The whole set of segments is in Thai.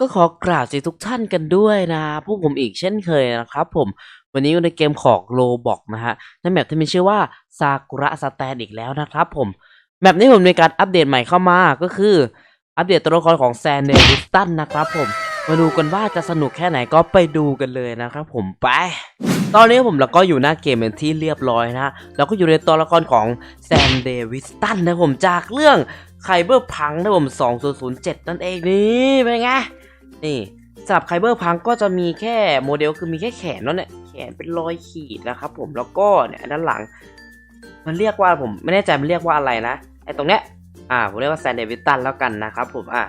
ก็ขอกราบสวัสดีทุกท่านกันด้วยนะพวกผมอีกเช่นเคยนะครับผมวันนี้อยู่ในเกมของโลบอกนะฮะในแมปที่มีชื่อว่าซากุระสแตนอีกแล้วนะครับผมแมปนี้ผมมีการอัปเดตใหม่เข้ามาก็คืออัปเดตตัวละครของแซนเดวิสตันนะครับผมมาดูกันว่าจะสนุกแค่ไหนก็ไปดูกันเลยนะครับผมไป ตอนนี้ผมแล้วก็อยู่หน้าเกมเป็นที่เรียบร้อยนะแล้วก็อยู่ในตัวละครของแซนเดวิสตันนะผมจากเรื่องไคเบอร์พังนะผม 2007 นั่นเองนี่เป็นไง นี่สำหรับไคเบอร์พังก็จะมีแค่โมเดลคือมีแค่แขนเนาะเนี่ยแขนเป็นรอยขีดนะครับผมแล้วก็เนี่ยด้านหลัง มันเรียกว่าผมไม่แน่ใจมันเรียกว่าอะไรนะไอ้ตรงเนี้ยอ่าผมเรียกว่าแซนเดวิตันแล้วกันนะครับผมอะ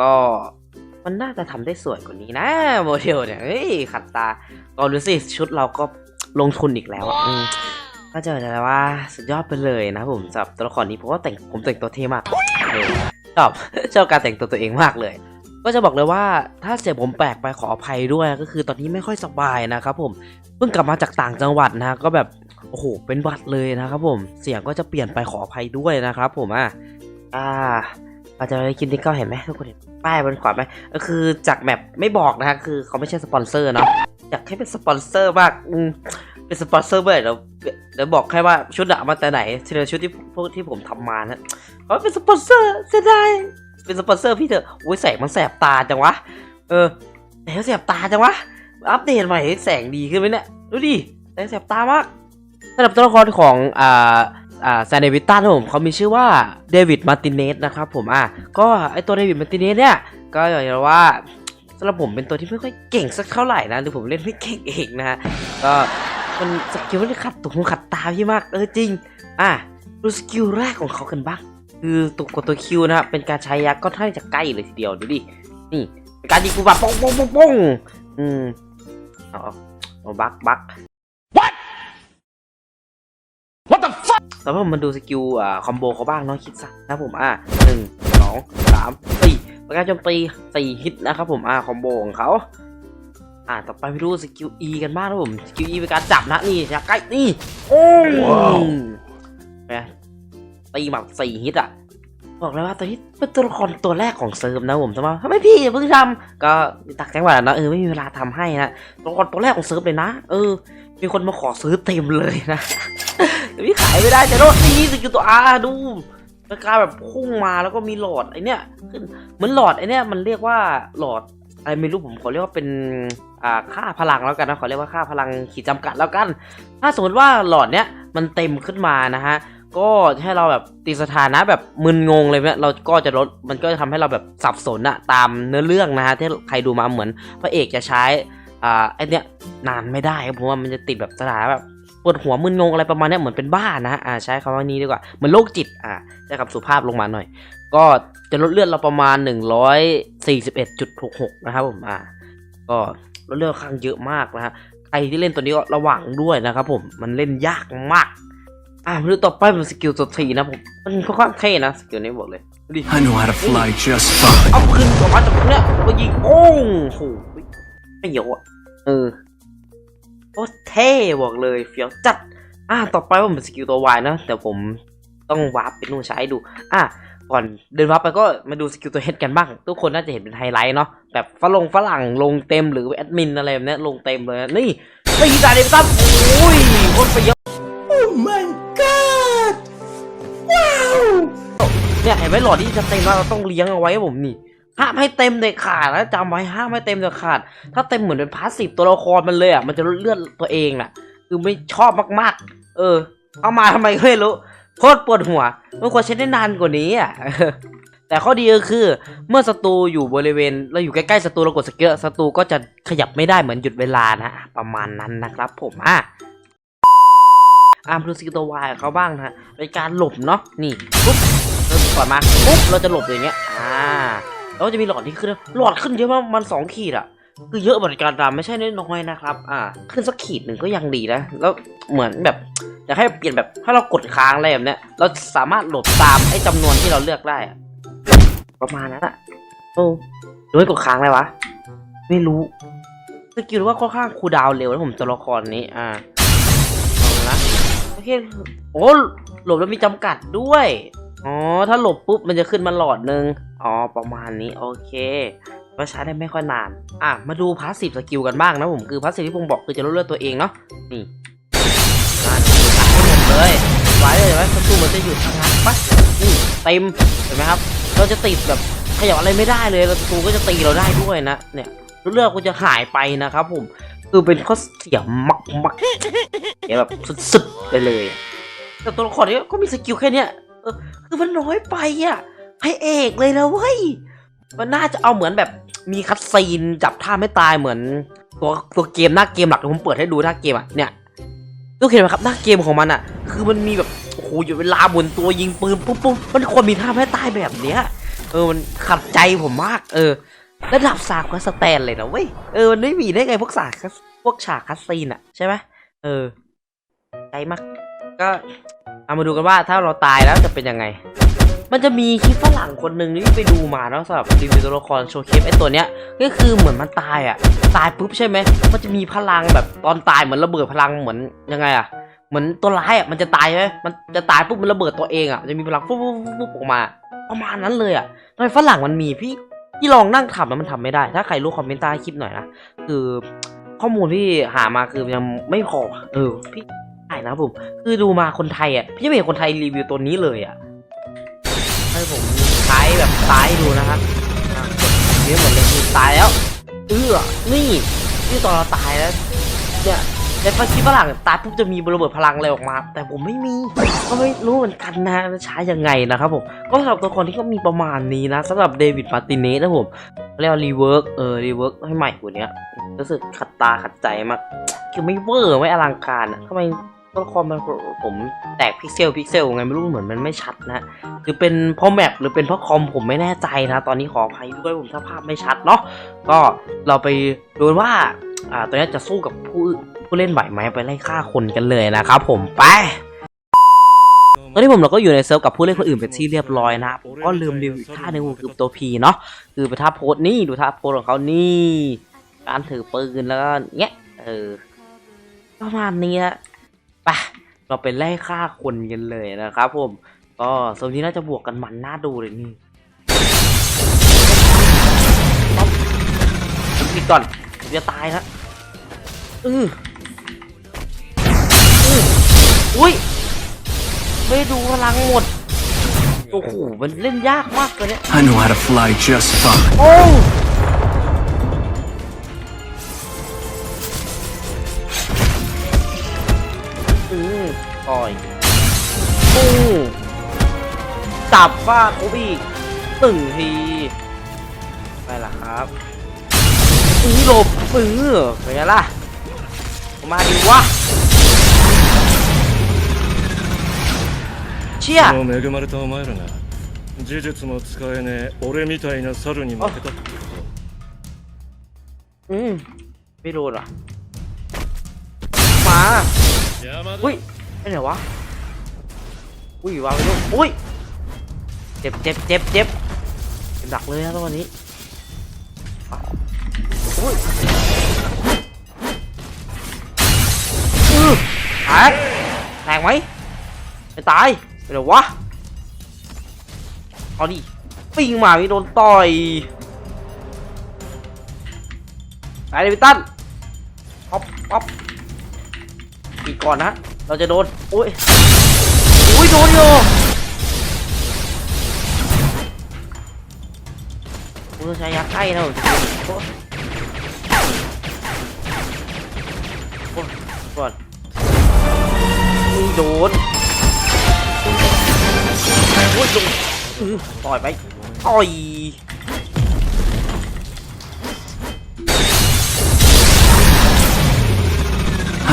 ก็มันน่าจะทำได้สวยกว่านี้นะโมเดลเนี่ยเฮ้ยขัดตาก็ดูสิชุดเราก็ลงทุนอีกแล้วอะก็จะจะว่าสุดยอดไปเลยนะผมสำหรับตัวละครนี้ผมว่าแต่งผมแต่งตัวเท่มากชอบชอบการแต่งตัวตัวเองมากเลย ก็จะบอกเลยว่าถ้าเสียงผมแปลกไปขออภัยด้วยก็คือตอนนี้ไม่ค่อยสบายนะครับผมเพิ่งกลับมาจากต่างจังหวัดนะก็แบบโอ้โหเป็นวัดเลยนะครับผมเสียงก็จะเปลี่ยนไปขออภัยด้วยนะครับผมอะอ่าอาจจะได้กินที่เก้าเห็นไหมทุกคนเห็นป้ายบนขวาไหมก็คือจากแมปไม่บอกนะฮะคือเขาไม่ใช่สปอนเซอร์เนาะอยากให้เป็นสปอนเซอร์มากอืมเป็นสปอนเซอร์เมื่อไหร่เดี๋ยวเดี๋ยวบอกแค่ว่าชุดอะมาแต่ไหนทีละชุดที่พวกที่ผมทำมานะเขาเป็นสปอนเซอร์เสียดาย เป็นสปอนเซอร์พี่เถอะโอ้ยแสงมันแสบตาจังวะ เออแสงแสบตาจังวะ อัปเดตใหม่แสงดีขึ้นไหมเนี่ย ดูดิ แสงแสบตามากสำหรับตัวละครของอ่าอ่าแซนเดวิตตันผมเขามีชื่อว่าเดวิดมาร์ติเนสนะครับผมอะก็ไอตัวเดวิดมาร์ติเนสเนี่ย ก็อย่ากจะว่าสำหรับผมเป็นตัวที่ไม่ค่อยเก่งสักเท่าไหร่นะหรือผมเล่นไม่เก่งเองนะฮะก็มันสกิลมันขัดตุหูขัดตาพี่มากเออจริง อะดูสกิลแรกของเขากันบ้าง คือตัวกดตัวคิวนะครับเป็นการใช้ยักษ์ก็ท่างจะใกล้เลยทีเดียวดูดินี่เป็นการยิงกูแบบป้องป้องป้องป้องอืมเอาเอาบักบัก What the fuck แล้วพอมันดูสกิลอ่าคอมโบเขาบ้างเนาะคิดสักนะครับผมอะหนึ่งสองสามสี่เป็นการโจมตีสี่ฮิตนะครับผมอ่าคอมโบของเขาอ่าต่อไปไปดูสกิล E กันบ้างนะครับผมสกิล E เป็นการจับนะนี่จะใกล้นี่โอ้ว้าวแหม ตีแบบสี่ฮิตอะบอกเลยว่าตัวนี้เป็นตัวละครตัวแรกของเซิร์ฟนะผมทำไมทำไมพี่เพิ่งทำก็ตักแจ้งว่านะเออไม่มีเวลาทำให้นะตัวละครตัวแรกของเซิร์ฟเลยนะเออ มีคนมาขอซื้อเต็มเลยนะแต่พี่ขายไม่ได้จะโดนตีสกิลตัวอาดูมันกลายแบบพุ่งมาแล้วก็มีหลอดไอเนี้ยขึ้นเหมือนหลอดไอเนี้ยมันเรียกว่าหลอดอะไรไม่รู้ผมขอเรียกว่าเป็นอ่าค่าพลังแล้วกันนะขอเรียกว่าค่าพลังขีดจำกัดแล้วกัน ถ้าสมมติว่าหลอดเนี้ยมันเต็มขึ้นมานะฮะ ก็ให้เราแบบตีสถานะแบบมึนงงเลยเนี่ยเราก็จะลดมันก็จะทำให้เราแบบสับสนอะตามเนื้อเรื่องนะฮะที่ใครดูมาเหมือนพระเอกจะใช้อ่าไอเนี้ยนานไม่ได้ครับผมว่ามันจะติดแบบสถานะแบบปวดหัวมึนงงอะไรประมาณเนี้ยเหมือนเป็นบ้านะฮะอ่าใช้คำว่านี้ดีกว่าเหมือนโรคจิตอ่าใช้คำสุภาพลงมาหน่อย ก็จะลดเลือดเราประมาณ 141.66 นะครับผมอ่าก็ลดเลือดค่อนข้างเยอะมากนะฮะใครที่เล่นตัวนี้ก็ระวังด้วยนะครับผมมันเล่นยากมาก อ่ามาดูต่อไปเป็นสกิลตัวทีนะผมมันค่อนข้างเท่นะสกิลนี้บอกเลยดูดิ I know how to fly just fine. เอาขึ้นออกมาจากตรงเนี้ยก็ยิงโอ้งโหไม่เยอะอะเออโคตรเท่บอกเลยเฟี้ยวจัด อ่าต่อไปว่าเป็นสกิลตัววายนะแต่ผมต้องวาร์ปเป็นนู่นใช้ดู อะก่อนเดินวาร์ปไปก็มาดูสกิลตัวเฮดกันบ้าง ทุกคนน่าจะเห็นเป็นไฮไลท์เนาะแบบฝรั่งฝรั่งลงเต็มหรือแอดมินอะไรแบบเนี้ยลงเต็มเลยนะนี่ตีตาเดมตั้มโอ้ยโคตรไปเยอ เนี่ยเห็นไหมหลอดที่จะเต็มแล้วเราต้องเลี้ยงเอาไว้ผมนี่ห้ามให้เต็มเด็ดขาดนะจำไว้ห้ามให้เต็มเด็ดขาด ถ้าเต็มเหมือนเป็นพาสซีฟตัวละครมันเลยอะมันจะเลือดตัวเองน่ะ คือไม่ชอบมากๆ เออ เอามาทำไมก็ไม่รู้โคตรปวดหัวมันควรใช้ได้นานกว่านี้อะแต่ข้อดีก็คือเมื่อศัตรูอยู่บริเวณเราอยู่ใกล้ๆศัตรูเรากดสเกลศัตรูก็จะขยับไม่ได้เหมือนหยุดเวลานะประมาณนั้นนะครับ ผมอะอาร์มดูสกิลตัววายเขาบ้างนะฮะเป็นการหลบเนาะนี่ปุ๊บ เราปล่อยมาปุ๊บเราจะหลบอย่างเงี้ย อ่าแล้วก็จะมีหลอดที่ขึ้น หลอดขึ้นเยอะมากมันสองขีดอะ คือเยอะเหมือนกันนะไม่ใช่น้อยนะครับ อ่า ขึ้นสักขีดหนึ่งก็ยังดีนะ แล้วเหมือนแบบอยากให้เปลี่ยนแบบถ้าเรากดค้างอะไรแบบเนี้ย เราสามารถหลบตามไอ้จำนวนที่เราเลือกได้อะประมาณนั้นอะโอ้หรือไม่กดค้างเลยวะ ไม่รู้สกิลว่าค่อนข้างคูดาวเร็วนะผมตัวละครนี้ อ่าลองนะโอเค โอ้หลบแล้วมีจำกัดด้วย อ๋อ ถ้าหลบปุ๊บมันจะขึ้นมาหลอดหนึ่งอ๋อ ประมาณนี้โอเค ก็ใช้ได้ไม่ค่อยนาน อะ มาดูพาสซีฟสกิลกันบ้างนะผม คือพาสซีฟที่ผมบอกคือจะลดเลือดตัวเองเนาะ นี่อ่าตัดให้หมดเลย ไว้เลยเห็นไหมศัตรูมันจะหยุดชะงักปะนี่เต็ม เห็นไหมครับ เราจะติดแบบขยับอะไรไม่ได้เลยแล้วศัตรูก็จะตีเราได้ด้วยนะ เนี่ยเลือดก็จะหายไปนะครับผม คือเป็นข้อเสียมักมักเนี่ยแบบสุดๆไปเลยแต่ตัวละครนี้ก็มีสกิลแค่เนี้ย คือมันน้อยไปอะให้เอกเลยนะเว้ย มันน่าจะเอาเหมือนแบบมีคัดซีนจับท่าไม่ตายเหมือน ตัวตัวเกมหน้าเกมหลักผมเปิดให้ดูหน้าเกมอะเนี่ยทุกเห็นไหมครับหน้าเกมของมันอะ คือมันมีแบบโอ้โหอยู่เวลาบนตัวยิงปืนปุ๊บปุ๊บมันควรมีท่าไม่ตายแบบเนี้ย เออมันขัดใจผมมาก เออระดับสากก็สแตนเลยนะเว้ยเออมันไม่มีได้ไงพวกสากพวกฉากคัสซีนอะใช่ไหมเออ ใจมาก ก็ เอามาดูกันว่าถ้าเราตายแล้วจะเป็นยังไง มันจะมีคลิปฝรั่งคนหนึ่งที่ไปดูมาเนาะสำหรับรีวิวตัวละครโชว์คลิปไอ้ตัวเนี้ย ก็คือเหมือนมันตายอะ ตายปุ๊บใช่ไหม มันจะมีพลังแบบตอนตายเหมือนระเบิดพลังเหมือนยังไงอะ เหมือนตัวร้ายอะมันจะตายใช่ไหมมันจะตายปุ๊บมันระเบิดตัวเองอะ จะมีพลังปุ๊บปุ๊บปุ๊บออกมา ประมาณนั้นเลยอะทำไมฝรั่งมันมีพี่พี่ลองนั่งทำแล้วมันทำไม่ได้ ถ้าใครรู้คอมเมนต์ใต้คลิปหน่อยนะ คือข้อมูลที่หามาคือยังไม่พอ เออพี่ ได้นะครับผม คือดูมาคนไทยอะ พี่ไม่เห็นคนไทยรีวิวตัวนี้เลยอะ ให้ผมใช้แบบซ้ายดูนะครับกดเนี้ยหมดเลยคือตายแล้ว เออนี่นี่ตอนเราตายแล้ว เนี่ยในฟังคลิปฝรั่งตายปุ๊บจะมีระเบิดพลังอะไรออกมา แต่ผมไม่มี ก็ไม่รู้เหมือนกันนะใช้ยังไงนะครับผม ก็สำหรับตัวละครที่ก็มีประมาณนี้นะสำหรับเดวิดมาตินเนสนะผมเรียกรีเวิร์กเออรีเวิร์กให้ใหม่กว่านี้รู้สึกขัดตาขัดใจมาก คือไม่เวอร์ไม่อลังการอะทำไม ตัวละครมันผมแตกพิกเซลพิกเซลไงไม่รู้เหมือนมันไม่ชัดนะคือเป็นเพราะแมปหรือเป็นเพราะคอมผมไม่แน่ใจนะ ตอนนี้ขออภัยด้วยผมถ้าภาพไม่ชัดเนาะก็เราไปดูว่าอ่าตัวนี้จะสู้กับผู้ผู้เล่นไหวไหมไปไล่ฆ่าคนกันเลยนะครับผมไปตอนนี้ผมเราก็อยู่ในเซิร์ฟกับผู้เล่นคนอื่นเป็นที่เรียบร้อยนะผมก็ลืมรีวิวอีกท่าหนึ่งคือตัวพีเนาะคือไปท่าโพสนี่ดูท่าโพสของเขานี่การถือปืนแล้วก็เงี้ยเออประมาณนี้นะ ไปเราไปไล่ฆ่าคนกันเลยนะครับผม ก็โซนนี้น่าจะบวกกันมันน่าดูเลยนี่ต้องปิดก่อนผมจะตายนะอืออืออุ้ย ไม่ดูพลังหมด โอ้โห มันเล่นยากมากตัวเนี้ย I know how to fly just fine. โอ้อื มปล่อยปูจับฟาดโอบีกตึงที ไปละครับอือหลบอือเป็นไงล่ะ มาดิวะ เชี่ย この恵まれたお前らが呪術も使えねえ俺みたいな猿に負けたってこ อืม ไม่โดนเหรอ มา と邪魔だ อุ้ย ไปไหนวะ อุ้ยวางไปด้วยอุ้ย เจ็บเจ็บเจ็บเจ็บเจ็บหนักเลยนะตอนนี้อุ้ยอือแทงแทงไหมไม่ตายไปไหนวะ เอาดิปิ้งมาไม่โดนต่อยไปเลยพี่ตั้นป๊อปป๊อปอีกก่อนนะ เราจะโดนโอ้ยโอ้ยโดนอยู่กูต้องใช้ยาใกล้นะผมโอ้ยโอ้ยก่อนนี่โดนโอ้ยโดนอื้อต่อยไปต่อย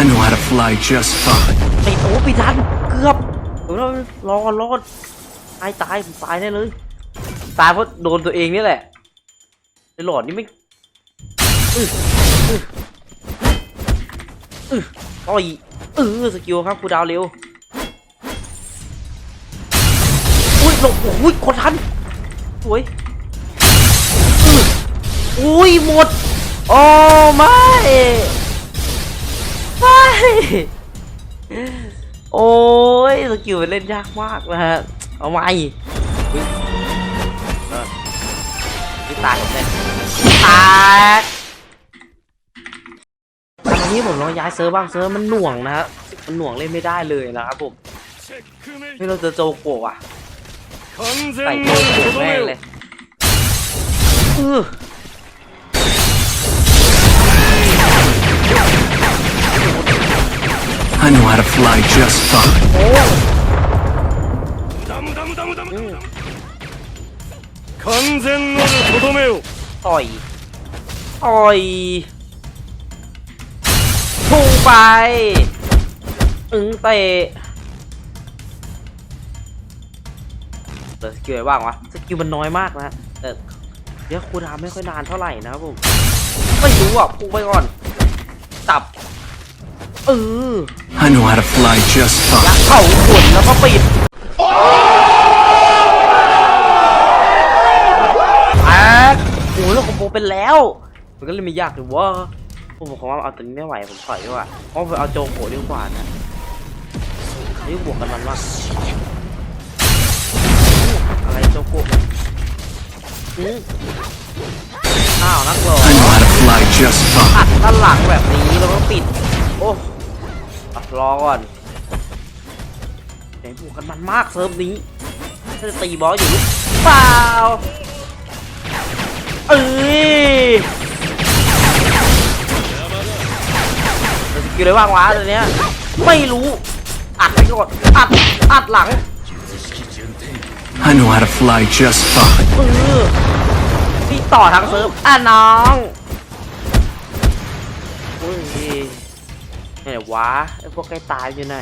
I know how to fly just fine. ไอ้โอ้ปีทันเกือบรารอก่อนรอก่อนตายตายผมตายแน่เลย ตายเพราะโดนตัวเองนี่แหละไอ้หลอดนี่ไม่อืออืออือต่อยเออสกิลครับคูดาวเร็วอุ้ยหลบอุ้ยคนทันสวยอุ้ยหมด โอ้ไม่ ฮ้ยโอ้ยสกิลเล่นยากมากนะฮะเอาไว้ไม่ตายผมเลยตายตอนนี้ผมลองย้ายเซิร์ฟบ้างเซิร์ฟมันหน่วงนะฮะมันหน่วงเล่นไม่ได้เลยนะครับผมไม่เราจะโจโกะอะใส่โจโกะแม่เลย I know how to fly just fine. โอ้ ダムダムダムダムダムダム完全なるとどめよ ต่อยต่อยพุ่งไปอึ้งเตะแต่สกิลอะไรบ้างวะสกิลมันน้อยมากนะแต่เดี๋ยวคูลดาวน์ไม่ค่อยนานเท่าไหร่นะครับผมไม่รู้อ่ะพุ่งไปก่อนจับ เออ I know how to fly just ยัก fine. เข่าขนแล้วก็ปิดแอกโอ้โหแล้วคอมโบเป็นแล้ว มันก็เลยไม่ยากหรือว่าผมบอกว่าเอาตัวนี้ไม่ไหวผมถอยดีกว่าเพราะผมเอาโจโกะดีกว่านะนี่บวกกันมันมากอะไรโจโกะอืมอ้าวนักหรอ I know how to fly just อัด fine. ด้านหลังแบบนี้แล้วก็ปิด โอ้อะรอก่อนไหนบวกกันมันมากเซิร์ฟนี้ถ้าจะตีบอสอยู่หรือเปล่าเอ้ยเราจะกินอะไรบ้างวะตัวเนี้ยไม่รู้ อัดไปก่อนอัด อัดหลัง I know how to fly just fine. พี่ต่อทางเซิร์ฟอะน้องอุ้ย ไหนวะไอพวกใกล้ตายอยู่ไหน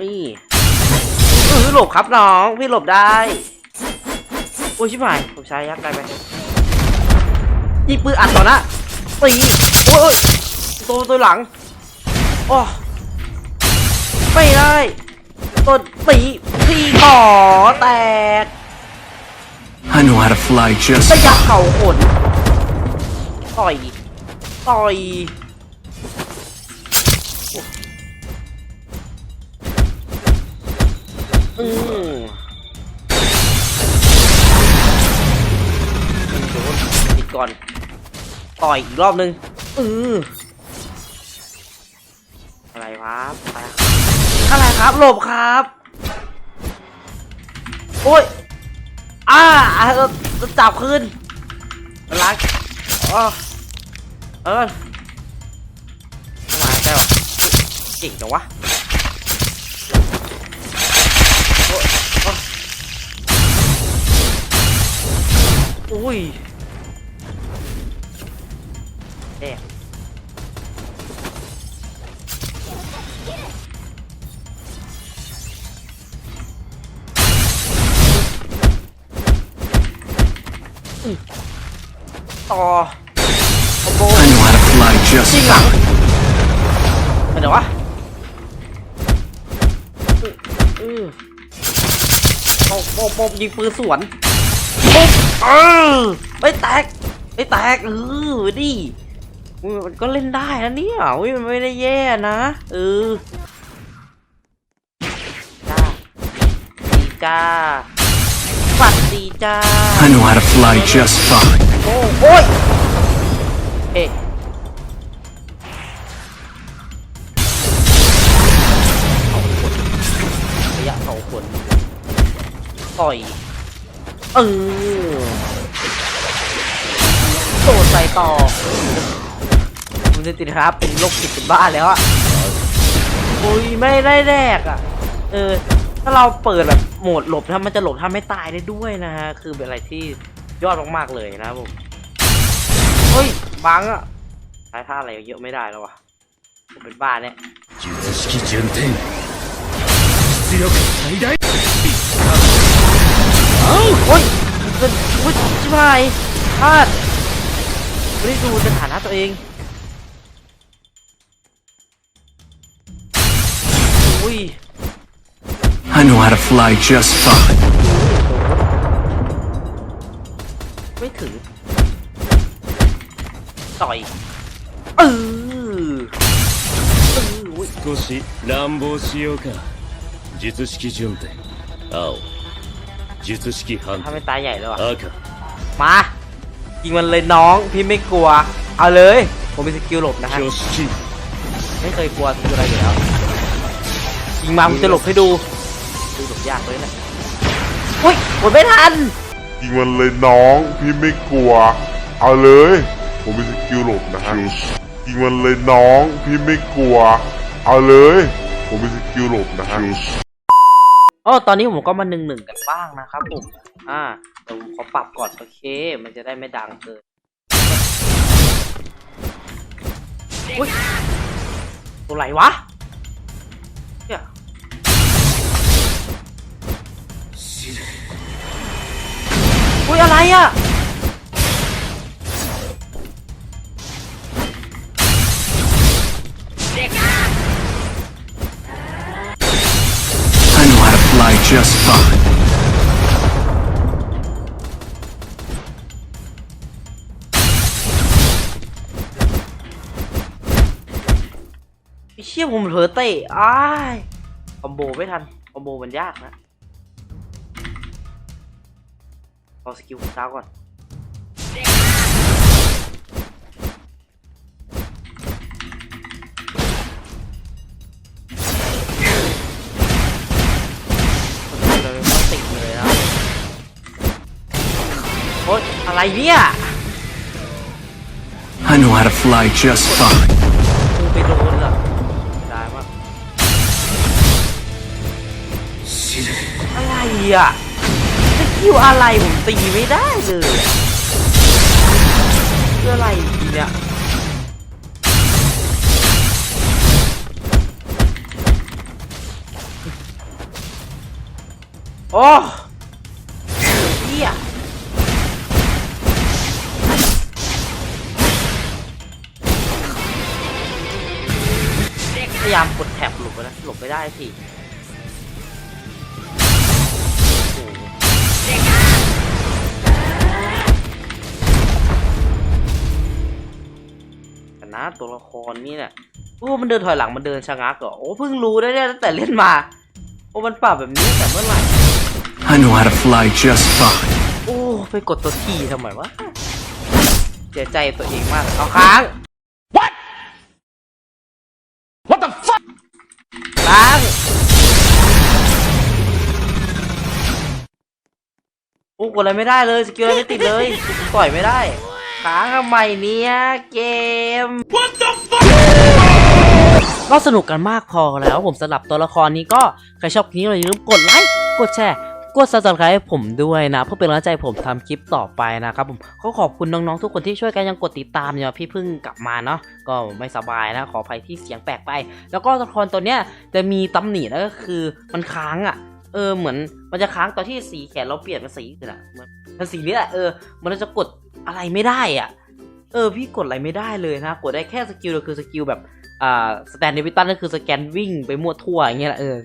นี่เออหลบครับน้อง พี่หลบได้ โอ้ยชิบหายผมใช้ยักษ์ไกลไปยิงปืนอัดต่อนะตีโอ้ยโอ้ยตัวตัวหลังโอ้ไม่ได้ต้นตีพี่ขอแตก I know how to fly just ระยะเข่าขนต่อย ต่อยอืมโดนอีกก่อน ต่อยอีกรอบนึง อือออะไรครับอะไรครับ หลบครับ โอ้ย อ่าจับคืนล้างอ๋อเออมาได้หรอเก่งจังวะอุ้ยแดก ต่อคอมโบ I know how to fly just จริงหลัง fine. ไปไหนวะอือโป๊บโป๊บโป๊บยิงปืนสวนปุ๊บเออไม่แตกไม่แตกเออดิอุ๊ยมันก็เล่นได้นะเนี่ยอุ้ยมันไม่ได้แย่นะเออจ้าดีจ้าฝัดดีจ้า I know how to fly just fine. โอ้โอยเอ๊ะระยะเขาขนต่อยเออโดดใส่ต่อมันจะติดครับเป็นโรคจิตเป็นบ้าแล้วอะอุ้ยไม่ได้แดกอะ เออ ถ้าเราเปิดแบบโหมดหลบถ้ามันจะหลบถ้าไม่ตายได้ด้วยนะฮะ คือเป็นอะไรที่ ยอดมากๆเลยนะครับผมเฮ้ยบังอะใช้ท่าอะไรเยอะไม่ได้แล้ววะผมเป็นบ้านเนี่ยโอ้ยเป็นวุ้ยชิบหายพลาดไม่ได้ดูสถานะตัวเองอุ้ย I know how to fly just fine. ไม่ถึง ต่อย เออเอออุ้ย 少し乱暴しようか術式順天青 術式判 ถ้า 定 ไม่ตายใหญ่เลยว่ะ 赤 มายิงมันเลยน้องพี่ไม่กลัว เอาเลย ผมมีสกิลหลบนะฮะ 挙式 ไม่เคยกลัวสกิลอะไรอยู่แล้วยิงมาผมจะหลบให้ดูดูหลบยากเลยนะอุ้ยกดไม่ทัน ยิงมันเลยน้องพี่ไม่กลัว เอาเลย ผมมีสกิลหลบนะฮะยิงมันเลยน้องพี่ไม่กลัว เอาเลย ผมมีสกิลหลบนะฮะอ๋อตอนนี้ผมก็มาหนึ่งหนึ่งกันบ้างนะครับผมอ่าเดี๋ยวผมขอปรับก่อนโอเค มันจะได้ไม่ดังเกินอุ้ยตัวไหนวะเนี่ย อุ้ยอะไรอะไอ้เชี่ยผมเผลอเตะอ้ายคอมโบไม่ทัน คอมโบมันยากนะ อาสกิลของเช้าก่อนเลยมันติดเลยนะโอ๊ยอะไรเนี่ย I know how to fly just fine. กูไปโดนอะได้มากอะไรอะ สกิลอะไรผมตีไม่ได้เลยอะคืออะไรทีเนี่ยโอ้เฮียพยายามกดแท็บหลบไปนะหลบไม่ได้สิ นะตัวละครนี่เนี่ยโอ้มันเดินถอยหลังมันเดินชะงักเหรอโอ้เพิ่งรู้ได้เนี่ยตั้งแต่เล่นมาโอ้มันปรับแบบนี้ตั้งแต่เมื่อไหร่ I know how to fly just fine. โอ้ไปกดตัวทีทำไมวะเสียใจตัวเองมากเอาค้าง What What the fuck ค้างโอ้กดอะไรไม่ได้เลยสกิลอะไรไม่ติดเลยต่อยไม่ได้ ค้างทำไมเนี่ยเกม What the fuck ก็สนุกกันมากพอแล้วผมสำหรับตัวละครนี้ก็ ใครชอบคลิปนี้อย่าลืมกดไลค์กดแชร์กด subscribe ให้ผมด้วยนะ เพื่อเป็นกำลังใจให้ผมทำคลิปต่อไปนะครับผมก็ขอบคุณน้องๆทุกคนที่ช่วยกันยังกดติดตามเนี่ยพี่เพิ่งกลับมาเนาะก็ไม่สบายนะขออภัยที่เสียงแปลกไป แล้วก็ตัวละครตัวเนี้ยจะมีตำหนินะก็คือมันค้างอะเออเหมือนมันจะค้างตอนที่สีแขนเราเปลี่ยนเป็นสีอื่นอะเหมือนมันสีนี้แหละเออมันจะกด อะไรไม่ได้อะ เออพี่กดอะไรไม่ได้เลยนะ กดได้แค่สกิลเดียวคือสกิลแบบอ่าสแตนดิวิตันก็คือสแกนวิ่งไปมั่วทั่วอย่างเงี้ยแหละเออ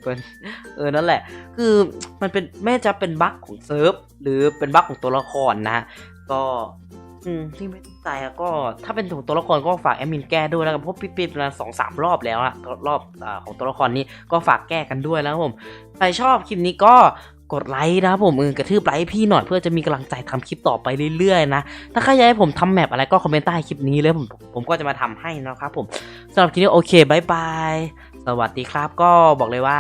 เออนั่นแหละ คือมันเป็นแม่จะเป็นบั๊กของเซิร์ฟหรือเป็นบั๊กของตัวละครนะก็อืมที่ไม่ตั้งใจอะก็ถ้าเป็นของตัวละครก็ฝากแอดมินแก้ด้วยแล้วกันเพราะพี่ปิดมาสองสามรอบแล้วอะรอบอ่าของตัวละครนี้ก็ฝากแก้กันด้วยนะครับผมใครชอบคลิปนี้ก็ กดไลค์นะครับผมออกระทืบไลค์พี่หน่อยเพื่อจะมีกำลังใจทำคลิปต่อไปเรื่อยๆนะ ถ้าใครอยากให้ผมทำแมปอะไรก็คอมเมนต์ใต้คลิปนี้เลยผมผมก็จะมาทำให้นะครับผมสำหรับคลิปนี้โอเคบายบายสวัสดีครับก็บอกเลยว่า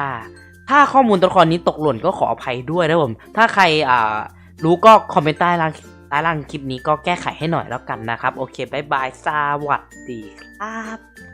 ถ้าข้อมูลตัวละครนี้ตกหล่นก็ขออภัยด้วยนะผม ถ้าใครอ่ารู้ก็คอมเมนต์ใต้ล่างใต้ล่างคลิปนี้ก็แก้ไขให้หน่อยแล้วกันนะครับ โอเคบายบายสวัสดีครับ